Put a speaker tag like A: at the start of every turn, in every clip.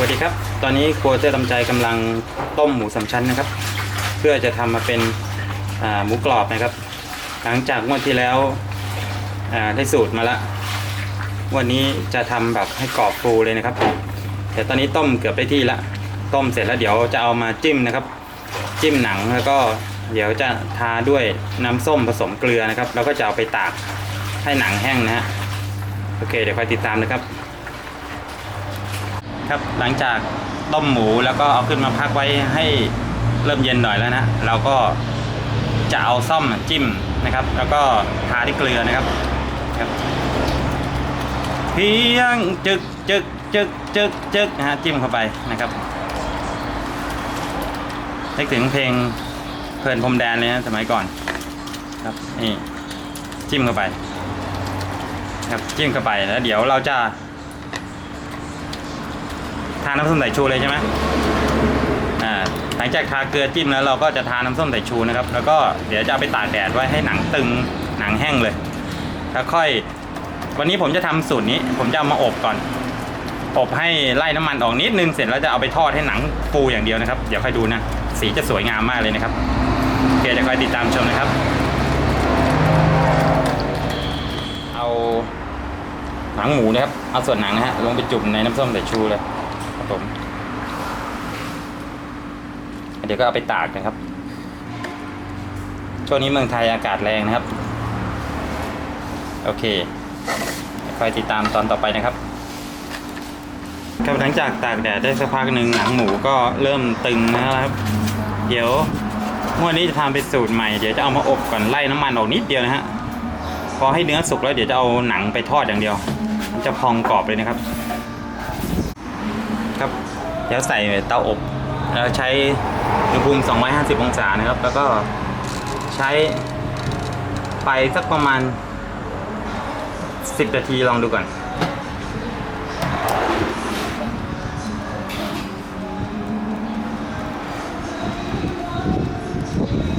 A: วัสดีครับ ตอนนี้ครัวเจ้าตำใจกำลังต้มหมูสามชั้นนะครับ เพื่อจะทำมาเป็นหมูกรอบนะครับ หลังจากงวดที่แล้วได้สูตรมาละ วันนี้จะทำแบบให้กรอบฟูเลยนะครับ แต่ตอนนี้ต้มเกือบได้ที่ละ ต้มเสร็จแล้วเดี๋ยวจะเอามาจิ้มนะครับ จิ้มหนังแล้วก็เดี๋ยวจะทาด้วยน้ำส้มผสมเกลือนะครับ แล้วก็จะเอาไปตากให้หนังแห้งนะฮะ โอเค เดี๋ยวคอยติดตามนะครับ ครับ หลังจากต้มหมูแล้วก็เอาขึ้นมาพักไว้ให้เริ่มเย็นหน่อยแล้วนะ เราก็จะเอาซ่อมจิ้มนะครับ แล้วก็ทาด้วยเกลือนะครับครับเพียงจึกจึกจึกจึกจึกนะฮะจิ้มเข้าไปนะครับนึกถึงเพลงเพลินพรมแดนเลยนะสมัยก่อน ครับนี่จิ้มเข้าไป ครับจิ้มเข้าไปแล้วเดี๋ยวเราจะ ทาน้ำส้มสายชูเลยใช่ไหมอ่าหลังจากทาเกลือจิ้มแล้วเราก็จะทาน้ำส้มสายชูนะครับ แล้วก็เดี๋ยวจะเอาไปตากแดดไว้ให้หนังตึงหนังแห้งเลยแล้วค่อย วันนี้ผมจะทำสูตรนี้ ผมจะเอามาอบก่อน อบให้ไล่น้ำมันออกนิดนึงเสร็จแล้วจะเอาไปทอดให้หนังฟูอย่างเดียวนะครับ เดี๋ยวค่อยดูนะ สีจะสวยงามมากเลยนะครับโอเคจะคอยติดตามชมนะครับ เอาหนังหมูนะครับ เอาส่วนหนังนะฮะลงไปจุ่มในน้ำส้มสายชูเลย ครับผมเดี๋ยวก็เอาไปตากนะครับ ช่วงนี้เมืองไทยอากาศแรงนะครับ โอเคคอยติดตามตอนต่อไปนะครับครับหลังจากตากแดดได้สักพักหนึ่งหนังหมูก็เริ่มตึงนะครับ เดี๋ยวงวดนี้จะทำเป็นสูตรใหม่เดี๋ยวจะเอามาอบก่อนไล่น้ำมันออกนิดเดียวนะฮะพอให้เนื้อสุกแล้วเดี๋ยวจะเอาหนังไปทอดอย่างเดียว มันจะพองกรอบเลยนะครับ ครับเดี๋ยวใส่เตาอบแล้วใช้อุณหภูมิ 250 องศานะครับ แล้วก็ใช้ไฟสักประมาณ 10 นาทีลองดูก่อน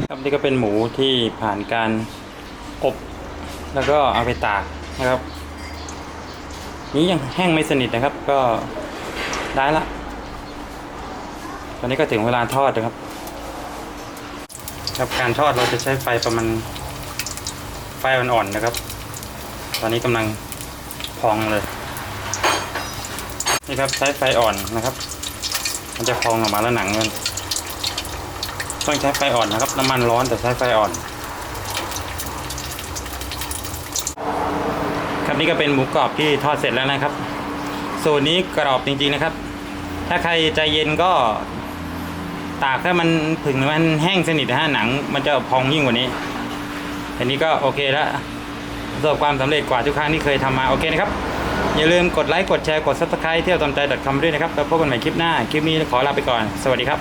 A: ครับนี่ก็เป็นหมูที่ผ่านการอบแล้วก็เอาไปตากนะครับ นี้ยังแห้งไม่สนิทนะครับก็ ได้ละ ตอนนี้ก็ถึงเวลาทอดนะครับ ครับการทอดเราจะใช้ไฟประมาณไฟอ่อนๆนะครับ ตอนนี้กำลังพองเลย นี่ครับใช้ไฟอ่อนนะครับ มันจะพองออกมาแล้วหนังมันต้องใช้ไฟอ่อนนะครับ น้ำมันร้อนแต่ใช้ไฟอ่อน ครับนี่ก็เป็นหมูกรอบที่ทอดเสร็จแล้วนะครับสูตรนี้กรอบจริงๆนะครับ ถ้าใครใจเย็นก็ตากให้มันผึ่งมันแห้งสนิทฮะหนัง มันจะพองยิ่งกว่านี้อันนี้ก็โอเคแล้วประสบความสำเร็จกว่าทุกครั้งที่เคยทำมาโอเคนะครับ อย่าลืมกดไลค์กดแชร์กดซับสไครต์เที่ยวตามใจ .com ด้วยนะครับแล้วพบกันใหม่คลิปหน้า คลิปนี้ขอลาไปก่อน สวัสดีครับ